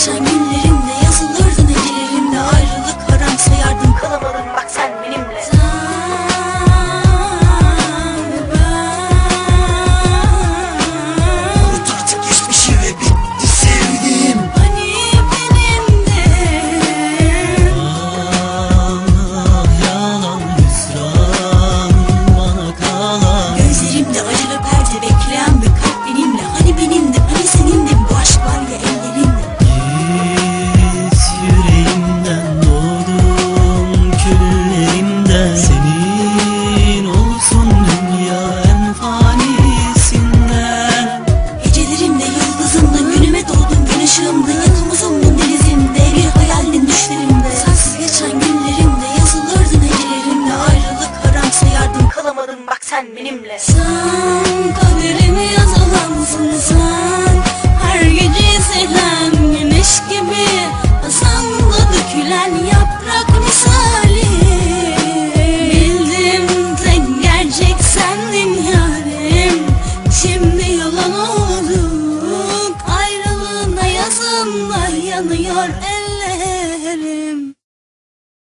Geçen günlerimle yazılırdı necelerimle Ayrılık haramsa yardım kalamadın bak sen benimle. Unut artık geçmişi ve bitti sevdiğim. Hani benimle? Allah yalan bana kalan. Gözlerimde acılı perde sen benimle. Sen kaderimi yazılansın sen. Her gece selen güneş gibi. Masamda dökülen yaprak misali. Bildim tek gerçek sendin yarim. Şimdi yalan olduk. Ayrılığına yazımla yanıyor. ellerim